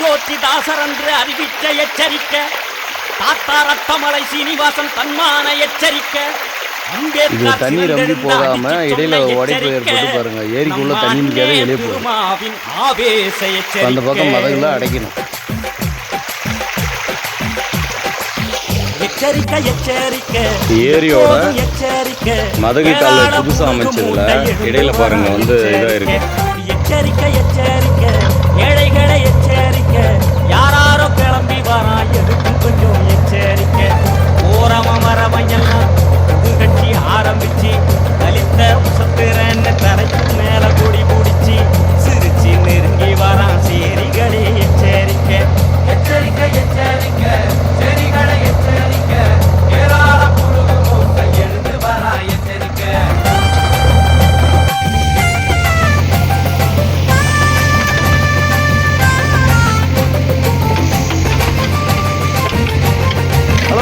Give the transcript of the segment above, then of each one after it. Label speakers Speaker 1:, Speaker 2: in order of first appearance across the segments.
Speaker 1: அயோத்திதாசர் என்று அறிவித்த எச்சரிக்கை தாத்தா ரத்தமலை சீனிவாசன் தன்மான எச்சரிக்கை
Speaker 2: இது தண்ணி ரொம்ப போகாம இடையில உடைப்பு ஏற்பட்டு பாருங்க. ஏரிக்குள்ள தண்ணி வெளியே இப்ப அந்த பக்கம் மதகுல அடைக்கணும்.
Speaker 1: எச்சரிக்கை எச்சரிக்கை.
Speaker 2: ஏரியோட மதகு கால்ல புதுசா அமைச்சதுல இடையில பாருங்க வந்து இதா இருக்கு.
Speaker 1: எச்சரிக்கை எச்சரிக்கை. ஏழைகளை எச்சரிக்கை. தம்பிச்சி ஆரம்பிச்சு தலித்த உசத்துறன்னு தலைக்கு மேல கூடி பிடிச்சி சிரிச்சு நெருங்கி வரான் சேரிகளே எச்சரிக்க. எச்சரிக்கை எச்சரிக்க. செடிகளை எச்சரிக்கை. ஏராள புழுகு மூட்டை எழுந்து வரா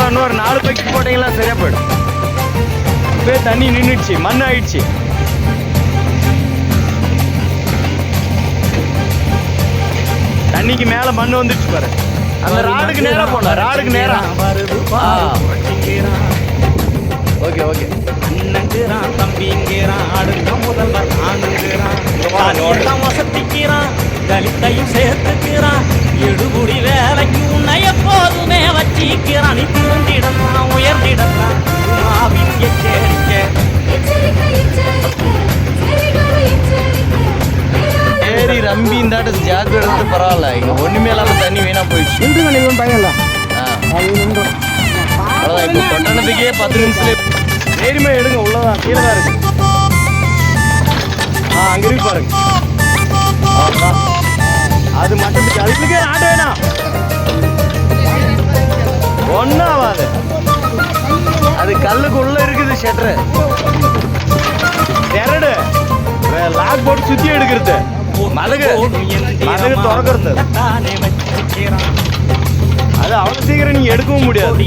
Speaker 2: இன்னொரு நாலு பைக்கு போட்டீங்களா சரியா போயிடும். இப்பவே தண்ணி நின்றுடுச்சு மண் ஆயிடுச்சு. தண்ணிக்கு மேல மண் வந்துடுச்சு பாரு. அந்த ராடுக்கு நேரா போன ராடுக்கு நேரா.
Speaker 1: வருது
Speaker 2: ஆ.
Speaker 1: பாருங்கிறான்
Speaker 2: ஓகே. ஓகே
Speaker 1: அண்ணங்கிறான் தம்பிங்கிறான் அடுத்த முதல்வர் ஆணுங்கிறான்
Speaker 2: வா, நோடு.
Speaker 1: எல்லாம் வசதிக்கிறான் தலித்தையும் சேர்த்துக்கிறான். எடுபுடி வேலைக்கு உன்னை எப்போதுமே வச்சிக்கிறான். நீ திருந்திடலாம் உயர்ந்திடலாம்.
Speaker 2: ஏரி ரம்பி இந்தாட்டு ஜாக்கு எடுத்து பரவாயில்ல. இங்க ஒண்ணுமே இல்லாம தண்ணி வீணா போயிடுச்சு.
Speaker 3: நின்று நினைவும் பயம் இல்லை.
Speaker 2: ஆ.
Speaker 3: அது நின்றும்
Speaker 2: அவ்வளவுதான் இப்போ பட்டணத்துக்கே பத்து நிமிஷத்துல ஏரிமே எடுங்க உள்ளதான் கீழே தான் இருக்கு. ஆ அங்க இருக்கு பாருங்க. அது மட்டத்துக்கு அதுக்கு ஆட்ட வேணாம். ஒன்றும் ஆகாது அது கல்லுக்கு உள்ள இருக்குது ஷட்டரு திரடு லாக் போட்டு சுத்தி எடுக்கிறது. மதகு. மதகு திறக்கிறது. அது அவ்வளவு சீக்கிரம் நீங்க எடுக்கவும் முடியாது.